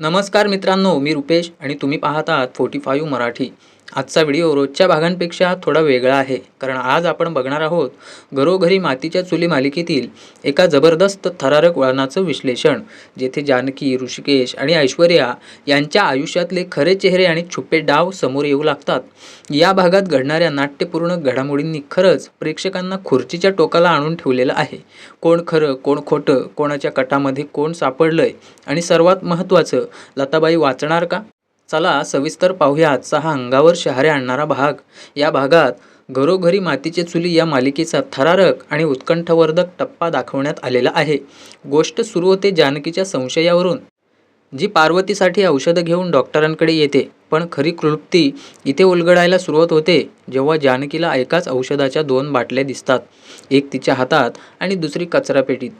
नमस्कार मित्रांनो मी रुपेश आणि तुम्ही पाहत आहात फोर्टी फाईव्ह मराठी. आजचा व्हिडिओ रोजच्या भागांपेक्षा थोडा वेगळा आहे कारण आज आपण बघणार आहोत घरोघरी मातीच्या चुली मालिकेतील एका जबरदस्त थरारक वळणाचं विश्लेषण जेथे जानकी ऋषिकेश आणि ऐश्वर्या यांच्या आयुष्यातले खरे चेहरे आणि छुपे डाव समोर येऊ लागतात. या भागात घडणाऱ्या नाट्यपूर्ण घडामोडींनी खरंच प्रेक्षकांना खुर्चीच्या टोकाला आणून ठेवलेलं आहे. कोण खरं कोण खोटं कोणाच्या कटामध्ये कोण सापडलंय आणि सर्वात महत्त्वाचं लताबाई वाचणार का? चला सविस्तर पाहूया आजचा हा अंगावर शहारे आणणारा भाग. या भागात घरोघरी मातीचे चुली या मालिकेचा थरारक आणि उत्कंठवर्धक टप्पा दाखवण्यात आलेला आहे. गोष्ट सुरू होते जानकीच्या संशयावरून. जी पार्वतीसाठी औषधं घेऊन डॉक्टरांकडे येते पण खरी क्लृप्ती इथे उलगडायला सुरुवात होते जेव्हा जानकीला एकाच औषधाच्या दोन बाटल्या दिसतात एक तिच्या हातात आणि दुसरी कचरापेटीत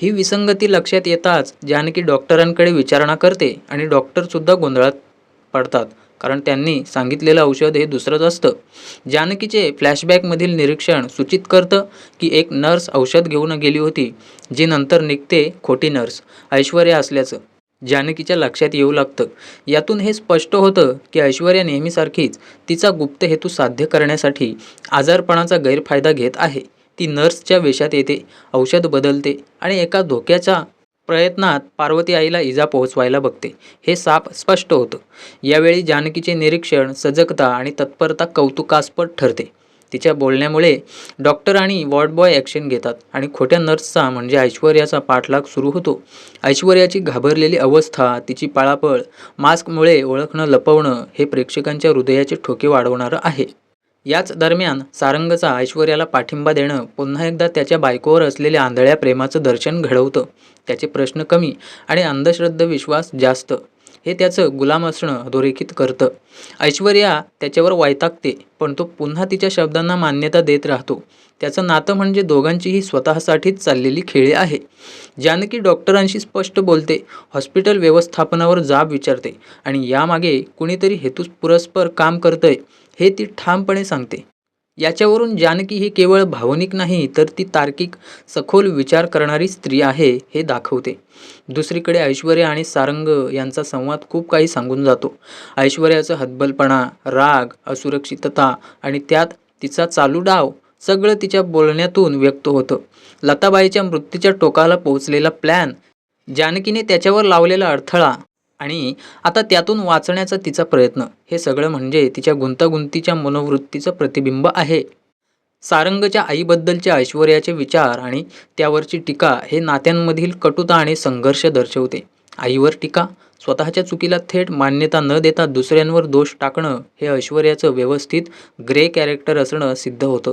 ही विसंगती लक्षात येताच जानकी डॉक्टरांकडे विचारणा करते आणि डॉक्टरसुद्धा गोंधळात पडतात कारण त्यांनी सांगितलेलं औषध हे दुसरंच असतं. जानकीचे फ्लॅशबॅकमधील निरीक्षण सूचित करतं की एक नर्स औषध घेऊन गेली होती जी नंतर निघते खोटी नर्स ऐश्वर्या असल्याचं. जानकीच्या लक्षात येऊ लागतं. यातून हे स्पष्ट होतं की ऐश्वर्या नेहमीसारखीच तिचा गुप्त हेतू साध्य करण्यासाठी आजारपणाचा गैरफायदा घेत आहे. ती नर्सच्या वेशात येते औषध बदलते आणि एका धोक्याच्या प्रयत्नात पार्वती आईला इजा पोहोचवायला बघते. हे साप स्पष्ट होतं. यावेळी जानकीचे निरीक्षण सजगता आणि तत्परता कौतुकास्पद ठरते. तिच्या बोलण्यामुळे डॉक्टर आणि वॉर्डबॉय ॲक्शन घेतात आणि खोट्या नर्सचा म्हणजे ऐश्वर्याचा पाठलाग सुरू होतो. ऐश्वर्याची घाबरलेली अवस्था तिची पळापळ मास्कमुळे ओळखणं लपवणं हे प्रेक्षकांच्या हृदयाचे ठोके वाढवणारं आहे. याच दरम्यान सारंगचा ऐश्वर्याला पाठिंबा देणं पुन्हा एकदा त्याच्या बायकोवर असलेल्या आंधळ्या प्रेमाचं दर्शन घडवतं. त्याचे प्रश्न कमी आणि अंधश्रद्ध विश्वास जास्त. हे त्याचं गुलाम असणं अधोरेखित करतं. ऐश्वर्या त्याच्यावर वैतागते पण तो पुन्हा तिच्या शब्दांना मान्यता देत राहतो. त्याचं नातं म्हणजे दोघांचीही स्वतःसाठीच चाललेली खेळी आहे. जानकी डॉक्टरांशी स्पष्ट बोलते हॉस्पिटल व्यवस्थापनावर जाब विचारते आणि यामागे कुणीतरी हेतुपुरस्पर काम करतंय हे ती ठामपणे सांगते. याच्यावरून जानकी ही केवळ भावनिक नाही तर ती तार्किक सखोल विचार करणारी स्त्री आहे हे दाखवते. दुसरीकडे ऐश्वर्या आणि सारंग यांचा संवाद खूप काही सांगून जातो. ऐश्वर्याचं हतबलपणा राग असुरक्षितता आणि त्यात तिचा चालू डाव सगळं तिच्या बोलण्यातून व्यक्त होतं. लताबाईच्या मृत्यूच्या टोकाला पोहोचलेला प्लॅन जानकीने त्याच्यावर लावलेला अडथळा आणि आता त्यातून वाचण्याचा तिचा प्रयत्न. हे सगळं म्हणजे तिच्या गुंतागुंतीच्या मनोवृत्तीचं प्रतिबिंब आहे. सारंगच्या आईबद्दलचे ऐश्वर्याचे विचार आणि त्यावरची टीका हे नात्यांमधील कटुता आणि संघर्ष दर्शवते. आईवर टीका स्वतःच्या चुकीला थेट मान्यता न देता दुसऱ्यांवर दोष टाकणं हे ऐश्वर्याचं व्यवस्थित ग्रे कॅरेक्टर असणं सिद्ध होतं.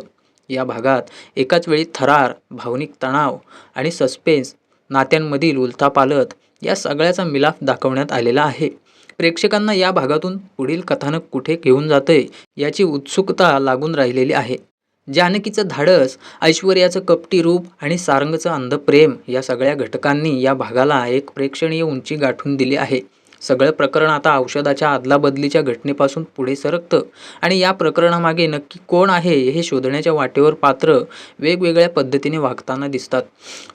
या भागात एकाच वेळी थरार भावनिक तणाव आणि सस्पेन्स नात्यांमधील उलथापालथ या सगळ्याचा मिलाफ दाखवण्यात आलेला आहे. प्रेक्षकांना या भागातून पुढील कथानक कुठे घेऊन जातंय याची उत्सुकता लागून राहिलेली आहे. जानकीचं धाडस ऐश्वर्याचं कपटी रूप आणि सारंगचं अंधप्रेम या सगळ्या घटकांनी या भागाला एक प्रेक्षणीय उंची गाठून दिली आहे. सगळं प्रकरण आता औषधाच्या अदलाबदलीच्या घटनेपासून पुढे सरकतं. आणि या प्रकरणामागे नक्की कोण आहे हे शोधण्याच्या वाटेवर पात्र वेगवेगळ्या पद्धतीने वागताना दिसतात.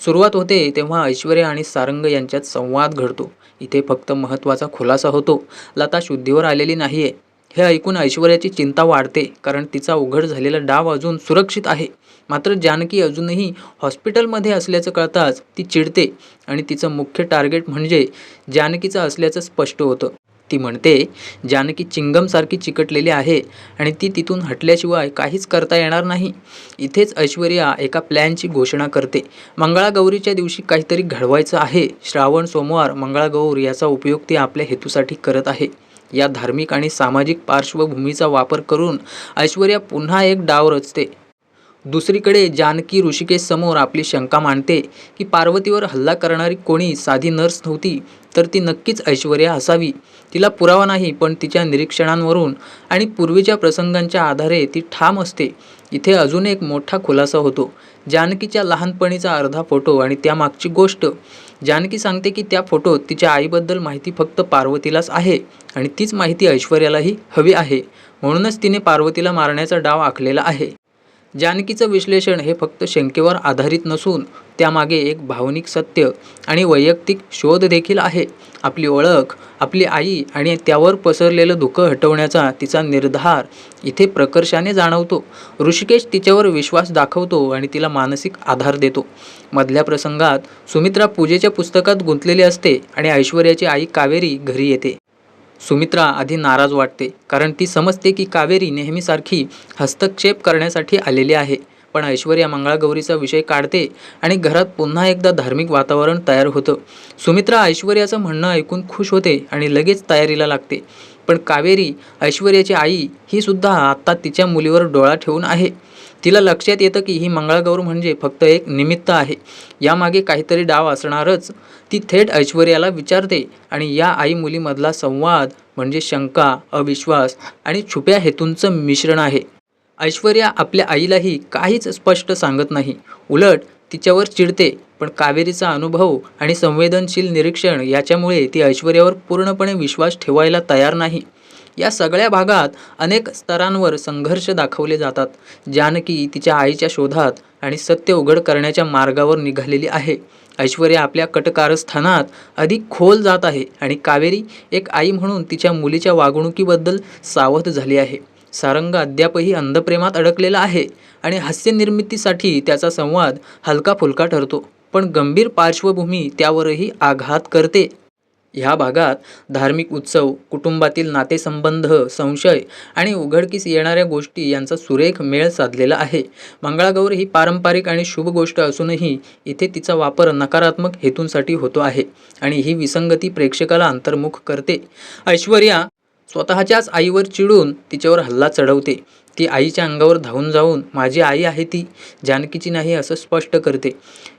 सुरुवात होते तेव्हा ऐश्वर्या आणि सारंग यांच्यात संवाद घडतो. इथे फक्त महत्त्वाचा खुलासा होतो. लता शुद्धीवर आलेली नाही आहे हे ऐकून ऐश्वर्याची चिंता वाढते कारण तिचा उघड झालेला डाव अजून सुरक्षित आहे. मात्र जानकी अजूनही हॉस्पिटलमध्ये असल्याचं कळताच ती चिडते आणि तिचं मुख्य टार्गेट म्हणजे जानकीचं असल्याचं स्पष्ट होतं. ती म्हणते जानकी चिंगमसारखी चिकटलेली आहे आणि ती तिथून हटल्याशिवाय काहीच करता येणार नाही. इथेच ऐश्वर्या एका प्लॅनची घोषणा करते. मंगळागौरीच्या दिवशी काहीतरी घडवायचं आहे. श्रावण सोमवार मंगळागौर याचा उपयोग ती आपल्या हेतूसाठी करत आहे. या धार्मिक आणि सामाजिक पार्श्वभूमीचा वापर करून ऐश्वर्या पुन्हा एक डाव रचते. दुसरीकडे जानकी ऋषिकेश समोर आपली शंका मांडते की पार्वतीवर हल्ला करणारी कोणी साधी नर्स नव्हती तर ती नक्कीच ऐश्वर्या असावी. तिला पुरावा नाही पण तिच्या निरीक्षणांवरून आणि पूर्वीच्या प्रसंगांच्या आधारे ती ठाम असते. इथे अजून एक मोठा खुलासा होतो. जानकीच्या लहानपणीचा अर्धा फोटो आणि त्यामागची गोष्ट. जानकी सांगते की त्या फोटोत तिच्या आईबद्दल माहिती फक्त पार्वतीलाच आहे आणि तीच माहिती ऐश्वर्यालाही हवी आहे. म्हणूनच तिने पार्वतीला मारण्याचा डाव आखलेला आहे. जानकीचं विश्लेषण हे फक्त शंकेवर आधारित नसून त्यामागे एक भावनिक सत्य आणि वैयक्तिक शोध देखील आहे. आपली ओळख आपली आई आणि त्यावर पसरलेलं दुःख हटवण्याचा तिचा निर्धार इथे प्रकर्षाने जाणवतो. ऋषिकेश तिच्यावर विश्वास दाखवतो आणि तिला मानसिक आधार देतो. मधल्या प्रसंगात सुमित्रा पूजेच्या पुस्तकात गुंतलेली असते आणि ऐश्वर्याची आई कावेरी घरी येते. सुमित्रा आधी नाराज वाटते कारण ती समजते की कावेरी नेहमीसारखी हस्तक्षेप करण्यासाठी आलेली आहे. पण ऐश्वर्या मंगळागौरीचा विषय काढते आणि घरात पुन्हा एकदा धार्मिक वातावरण तयार होतं. सुमित्रा ऐश्वर्याचं म्हणणं ऐकून खुश होते आणि लगेच तयारीला लागते. पण कावेरी ऐश्वर्याची आई ही सुद्धा आत्ता तिच्या मुलीवर डोळा ठेवून आहे. तिला लक्षात येतं की ही मंगळागौर म्हणजे फक्त एक निमित्त आहे. यामागे काहीतरी डाव असणारच. ती थेट ऐश्वर्याला विचारते आणि या आई मुलीमधला संवाद म्हणजे शंका अविश्वास आणि छुप्या हेतूंचं मिश्रण आहे. ऐश्वर्या आपल्या आईलाही काहीच स्पष्ट सांगत नाही. उलट तिच्यावर चिडते पण कावेरीचा अनुभव आणि संवेदनशील निरीक्षण याच्यामुळे ती ऐश्वर्यावर पूर्णपणे विश्वास ठेवायला तयार नाही. या सगळ्या भागात अनेक स्तरांवर संघर्ष दाखवले जातात. जानकी तिच्या आईच्या शोधात आणि सत्य उघड करण्याच्या मार्गावर निघालेली आहे. ऐश्वर्या आपल्या कटकारस्थानात अधिक खोल जात आहे आणि कावेरी एक आई म्हणून तिच्या मुलीच्या वागणुकीबद्दल सावध झाली आहे. सारंग अद्यापही अंधप्रेमात अडकलेला आहे आणि हास्यनिर्मितीसाठी त्याचा संवाद हलका फुलका ठरतो. पण गंभीर पार्श्वभूमी त्यावरही आघात करते. ह्या भागात धार्मिक उत्सव कुटुंबातील नातेसंबंध संशय आणि उघडकीस येणाऱ्या गोष्टी यांचा सुरेख मेळ साधलेला आहे. मंगळागौर ही पारंपरिक आणि शुभ गोष्ट असूनही इथे तिचा वापर नकारात्मक हेतूंसाठी होतो आहे आणि ही विसंगती प्रेक्षकाला अंतर्मुख करते. ऐश्वर्या स्वतःच्याच आईवर चिडून तिच्यावर हल्ला चढवते. ती आईच्या अंगावर धावून जाऊन माझी आई आहे ती जानकीची नाही असं स्पष्ट करते.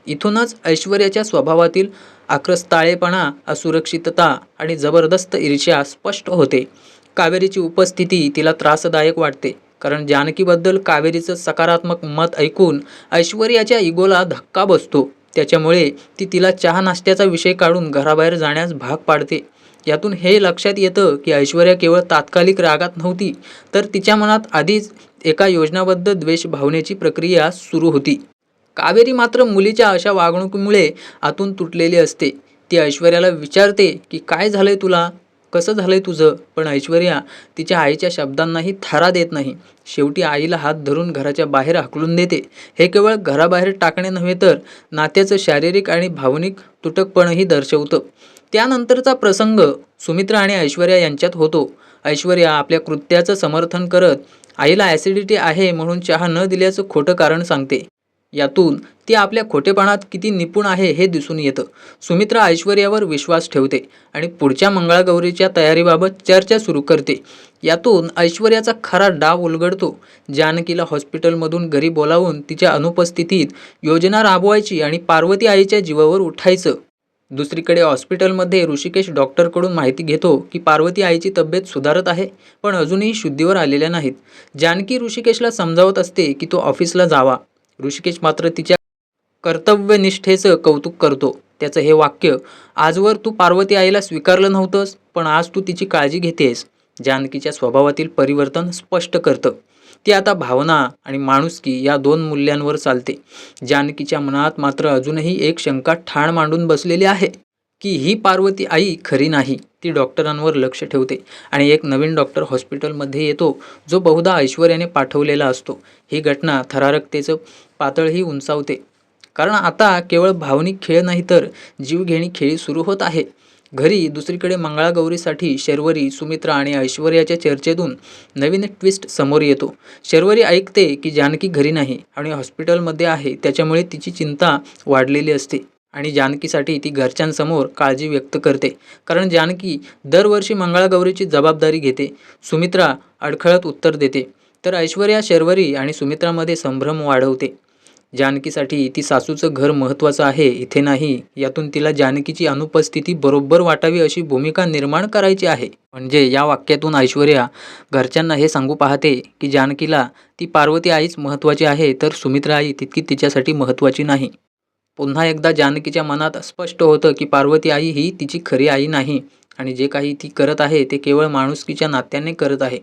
इथूनच ऐश्वर्याच्या स्वभावातील आक्रस्ताळेपणा असुरक्षितता आणि जबरदस्त ईर्ष्या स्पष्ट होते. कावेरीची उपस्थिती तिला त्रासदायक वाटते कारण जानकीबद्दल कावेरीचं सकारात्मक मत ऐकून ऐश्वर्याच्या इगोला धक्का बसतो. त्याच्यामुळे ती तिला चहा नाश्त्याचा विषय काढून घराबाहेर जाण्यास भाग पाडते. यातून हे लक्षात येतं की ऐश्वर्या केवळ तात्कालिक रागात नव्हती तर तिच्या मनात आधीच एका योजनाबद्ध द्वेष भावनेची प्रक्रिया सुरू होती. कावेरी मात्र मुलीच्या अशा वागणुकीमुळे आतून तुटलेली असते. ती ऐश्वर्याला विचारते की काय झालंय तुला? कसं झालंय तुझं? पण ऐश्वर्या तिच्या आईच्या शब्दांनाही थारा देत नाही. शेवटी आईला हात धरून घराच्या बाहेर हाकलून देते. हे केवळ घराबाहेर टाकणे नव्हे तर नात्याचं शारीरिक आणि भावनिक तुटकपणही दर्शवतं. त्यानंतरचा प्रसंग सुमित्रा आणि ऐश्वर्या यांच्यात होतो. ऐश्वर्या आपल्या कृत्याचं समर्थन करत आईला ॲसिडिटी आहे म्हणून चहा न दिल्याचं खोटं कारण सांगते. यातून ती आपल्या खोटेपणात किती निपुण आहे हे दिसून येतं सुमित्रा ऐश्वर्यावर विश्वास ठेवते आणि पुढच्या मंगळागौरीच्या तयारीबाबत चर्चा सुरू करते. यातून ऐश्वर्याचा खरा डाव उलगडतो. जानकीला हॉस्पिटलमधून घरी बोलावून तिच्या अनुपस्थितीत योजना राबवायची आणि पार्वती आईच्या जीवावर उठायचं. दुसरीकडे हॉस्पिटलमध्ये ऋषिकेश डॉक्टरकडून माहिती घेतो की पार्वती आईची तब्येत सुधारत आहे पण अजूनही शुद्धीवर आलेल्या नाहीत. जानकी ऋषिकेशला समजावत असते की तो ऑफिसला जावा. ऋषिकेश मात्र तिच्या कर्तव्यनिष्ठेचं कौतुक करतो. त्याचं हे वाक्य आजवर तू पार्वती आईला स्वीकारलं नव्हतंस पण आज तू तिची काळजी घेतेस. जानकीच्या स्वभावातील परिवर्तन स्पष्ट करतं. ती आता भावना आणि माणुसकी या दोन मूल्यांवर चालते. जानकीच्या मनात मात्र अजूनही एक शंका ठाण मांडून बसलेली आहे की ही पार्वती आई खरी नाही ती डॉक्टरांवर लक्ष ठेवते आणि एक नवीन डॉक्टर हॉस्पिटलमध्ये येतो जो बहुधा ऐश्वर्याने पाठवलेला असतो. ही घटना थरारकतेचं पातळही उंचावते. कारण आता केवळ भावनिक खेळ नाही तर जीवघेणी खेळी सुरू होत आहे. घरी दुसरीकडे मंगळागौरीसाठी शर्वरी सुमित्रा आणि ऐश्वर्याच्या चर्चेतून नवीन ट्विस्ट समोर येतो. शर्वरी ऐकते की जानकी घरी नाही आणि हॉस्पिटलमध्ये आहे त्याच्यामुळे तिची चिंता वाढलेली असते आणि जानकीसाठी ती घरच्यांसमोर काळजी व्यक्त करते. कारण जानकी दरवर्षी मंगळागौरीची जबाबदारी घेते सुमित्रा अडखळत उत्तर देते. तर ऐश्वर्या शर्वरी आणि सुमित्रामध्ये संभ्रम वाढवते. जानकीसाठी ती सासूचं घर महत्त्वाचं आहे इथे नाही. यातून तिला जानकीची अनुपस्थिती बरोबर वाटावी अशी भूमिका निर्माण करायची आहे. म्हणजे या वाक्यातून ऐश्वर्या घरच्यांना हे सांगू पाहते की जानकीला ती पार्वती आईच महत्त्वाची आहे तर सुमित्रा आई तितकी तिच्यासाठी महत्त्वाची नाही. पुन्हा एकदा जानकीच्या मनात स्पष्ट होतं की पार्वती आई ही तिची खरी आई नाही आणि जे काही ती करत आहे ते केवळ माणुसकीच्या नात्याने करत आहे.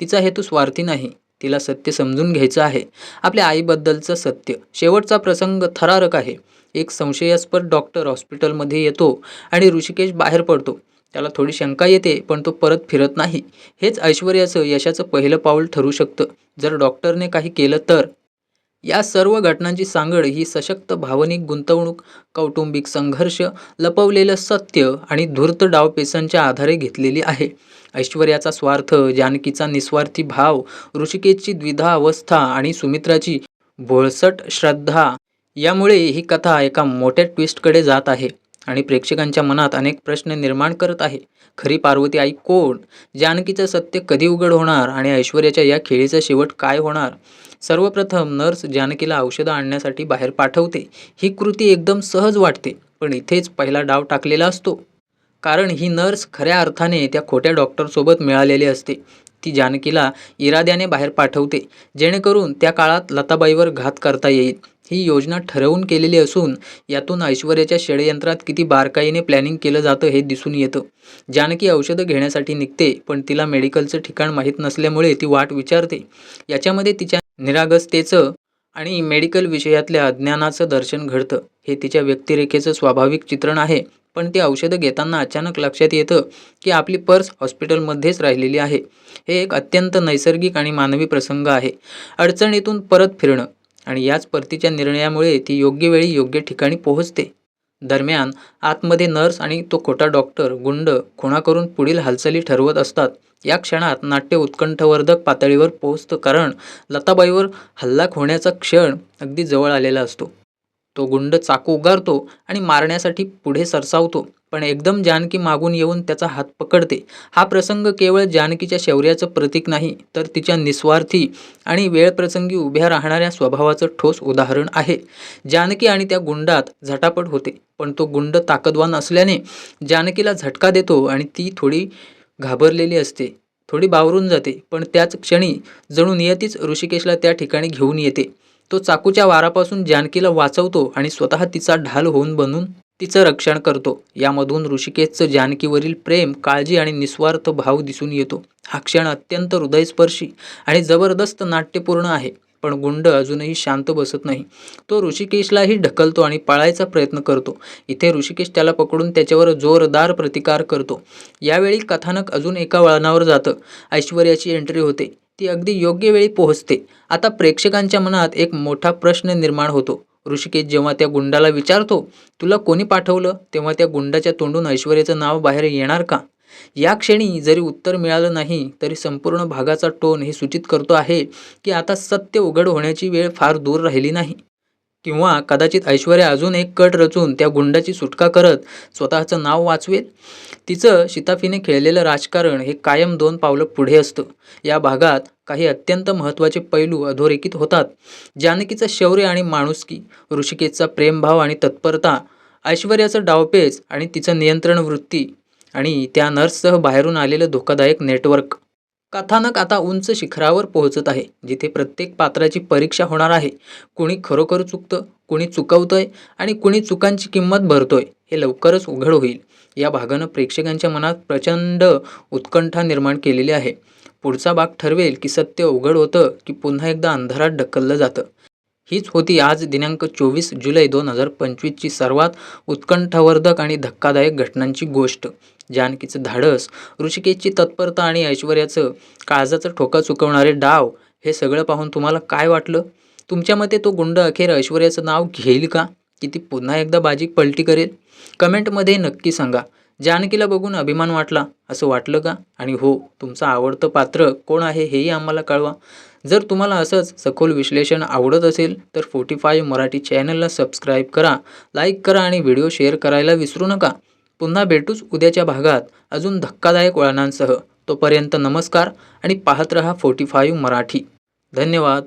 तिचा हेतू स्वार्थी नाही. तिला सत्य समजून घ्यायचं आहे. आपल्या आईबद्दलचं सत्य. शेवटचा प्रसंग थरारक आहे. एक संशयास्पद डॉक्टर हॉस्पिटलमध्ये येतो आणि ऋषिकेश बाहेर पडतो. त्याला थोडी शंका येते पण तो परत फिरत नाही. हेच ऐश्वर्याचं यशाचं पहिलं पाऊल ठरू शकतं. जर डॉक्टरने काही केलं तर. या सर्व घटनांची सांगड ही सशक्त भावनिक गुंतवणूक कौटुंबिक संघर्ष लपवलेलं सत्य आणि धूर्त डावपेसांच्या आधारे घेतलेली आहे. ऐश्वर्याचा स्वार्थ जानकीचा निस्वार्थी भाव ऋषिकेशची द्विधा अवस्था आणि सुमित्राची भोळसट श्रद्धा यामुळे ही कथा एका मोठ्या ट्विस्टकडे जात आहे आणि प्रेक्षकांच्या मनात अनेक प्रश्न निर्माण करत आहे. खरी पार्वती आई कोण? जानकीचं सत्य कधी उघड होणार आणि ऐश्वर्याच्या या खेळीचा शेवट काय होणार? सर्वप्रथम नर्स जानकीला औषधं आणण्यासाठी बाहेर पाठवते. ही कृती एकदम सहज वाटते पण इथेच पहिला डाव टाकलेला असतो. कारण ही नर्स खऱ्या अर्थाने त्या खोट्या डॉक्टरसोबत मिळालेली असते. ती जानकीला इराद्याने बाहेर पाठवते जेणेकरून त्या काळात लताबाईवर घात करता येईल. ही योजना ठरवून केलेली असून यातून ऐश्वर्याच्या षडयंत्रात किती बारकाईने प्लॅनिंग केलं जातं हे दिसून येतं. जानकी औषधं घेण्यासाठी निघते पण तिला मेडिकलचं ठिकाण माहीत नसल्यामुळे ती वाट विचारते. याच्यामध्ये तिच्या निरागसतेचं आणि मेडिकल विषयातल्या अज्ञानाचं दर्शन घडतं. हे तिच्या व्यक्तिरेखेचं स्वाभाविक चित्रण आहे. पण ती औषधं घेताना अचानक लक्षात येतं की आपली पर्स हॉस्पिटलमध्येच राहिलेली आहे. हे एक अत्यंत नैसर्गिक आणि मानवी प्रसंग आहे. अडचणीतून परत फिरणं आणि याच परतीच्या निर्णयामुळे ती योग्य वेळी योग्य ठिकाणी पोहोचते. दरम्यान आतमध्ये नर्स आणि तो खोटा डॉक्टर गुंड खुणा करून पुढील हालचाली ठरवत असतात. या क्षणात नाट्य उत्कंठवर्धक पातळीवर पोहोचतं कारण लताबाईवर हल्ला होण्याचा क्षण अगदी जवळ आलेला असतो. तो गुंड चाकू उगारतो आणि मारण्यासाठी पुढे सरसावतो. पण एकदम जानकी मागून येऊन त्याचा हात पकडते. हा प्रसंग केवळ जानकीच्या शौर्याचं प्रतीक नाही तर तिच्या निस्वार्थी आणि वेळप्रसंगी उभ्या राहणाऱ्या स्वभावाचं ठोस उदाहरण आहे. जानकी आणि त्या गुंडात झटापट होते पण तो गुंड ताकदवान असल्याने जानकीला झटका देतो आणि ती थोडी घाबरलेली असते थोडी बावरून जाते पण त्याच क्षणी जणू नियतीच ऋषिकेशला त्या ठिकाणी घेऊन येते. तो चाकूच्या वारापासून जानकीला वाचवतो आणि स्वतः तिचा ढाल होऊन बनून तिचं रक्षण करतो. यामधून ऋषिकेशचं जानकीवरील प्रेम काळजी आणि निस्वार्थ भाव दिसून येतो. हा क्षण अत्यंत हृदयस्पर्शी आणि जबरदस्त नाट्यपूर्ण आहे. पण गुंड अजूनही शांत बसत नाही. तो ऋषिकेशलाही ढकलतो आणि पळायचा प्रयत्न करतो. इथे ऋषिकेश त्याला पकडून त्याच्यावर जोरदार प्रतिकार करतो. यावेळी कथानक अजून एका वळणावर जातं. ऐश्वर्याची एंट्री होते. ती अगदी योग्य वेळी पोहोचते. आता प्रेक्षकांच्या मनात एक मोठा प्रश्न निर्माण होतो. ऋषिकेश जेव्हा त्या गुंडाला विचारतो तुला कोणी पाठवलं? तेव्हा त्या गुंडाच्या तोंडून ऐश्वर्याचं नाव बाहेर येणार का? या क्षणी जरी उत्तर मिळालं नाही तरी संपूर्ण भागाचा टोन हे सूचित करतो आहे की आता सत्य उघड होण्याची वेळ फार दूर राहिली नाही. किंवा कदाचित ऐश्वर्या अजून एक कट रचून त्या गुंडाची सुटका करत स्वतःचं नाव वाचवेल? तिचं शिताफीने खेळलेलं राजकारण हे कायम दोन पावलं पुढे असतं. या भागात काही अत्यंत महत्त्वाचे पैलू अधोरेखित होतात. जानकीचं शौर्य आणि माणुसकी ऋषिकेशचा प्रेमभाव आणि तत्परता ऐश्वर्याचं डावपेच आणि तिचं नियंत्रण वृत्ती आणि त्या नर्ससह बाहेरून आलेलं धोकादायक नेटवर्क. कथानक आता उंच शिखरावर पोहोचत आहे जिथे प्रत्येक पात्राची परीक्षा होणार आहे. कुणी खरोखर चुकतं कुणी चुकवतंय आणि कुणी चुकांची किंमत भरतोय हे लवकरच उघड होईल. या भागानं प्रेक्षकांच्या मनात प्रचंड उत्कंठा निर्माण केलेली आहे. पुढचा भाग ठरवेल की सत्य उघड होतं की पुन्हा एकदा अंधारात ढकललं जातं. हीच होती आज दिनांक चोवीस जुलै दोन हजार पंचवीसची सर्वात उत्कंठावर्धक आणि धक्कादायक घटनांची गोष्ट. जानकीचं धाडस ऋषिकेशची तत्परता आणि ऐश्वर्याचं काळजाचं ठोका चुकवणारे डाव हे सगळं पाहून तुम्हाला काय वाटलं? तुमच्या मते तो गुंड अखेर ऐश्वर्याचं नाव घेईल का? की ती पुन्हा एकदा बाजी पलटी करेल? कमेंटमध्ये नक्की सांगा. जानकीला बघून अभिमान वाटला. असं वाटलं का? आणि हो तुमचं आवडतं पात्र कोण आहे हेही आम्हाला कळवा. जर तुम्हाला असंच सखोल विश्लेषण आवडत असेल तर फोर्टी फाईव्ह मराठी चॅनलला सबस्क्राईब करा लाईक करा आणि व्हिडिओ शेअर करायला विसरू नका. पुन्हा भेटूच उद्याच्या भागात अजून धक्कादायक वळणांसह. तोपर्यंत नमस्कार आणि पाहत रहा फोर्टी फाईव्ह मराठी. धन्यवाद.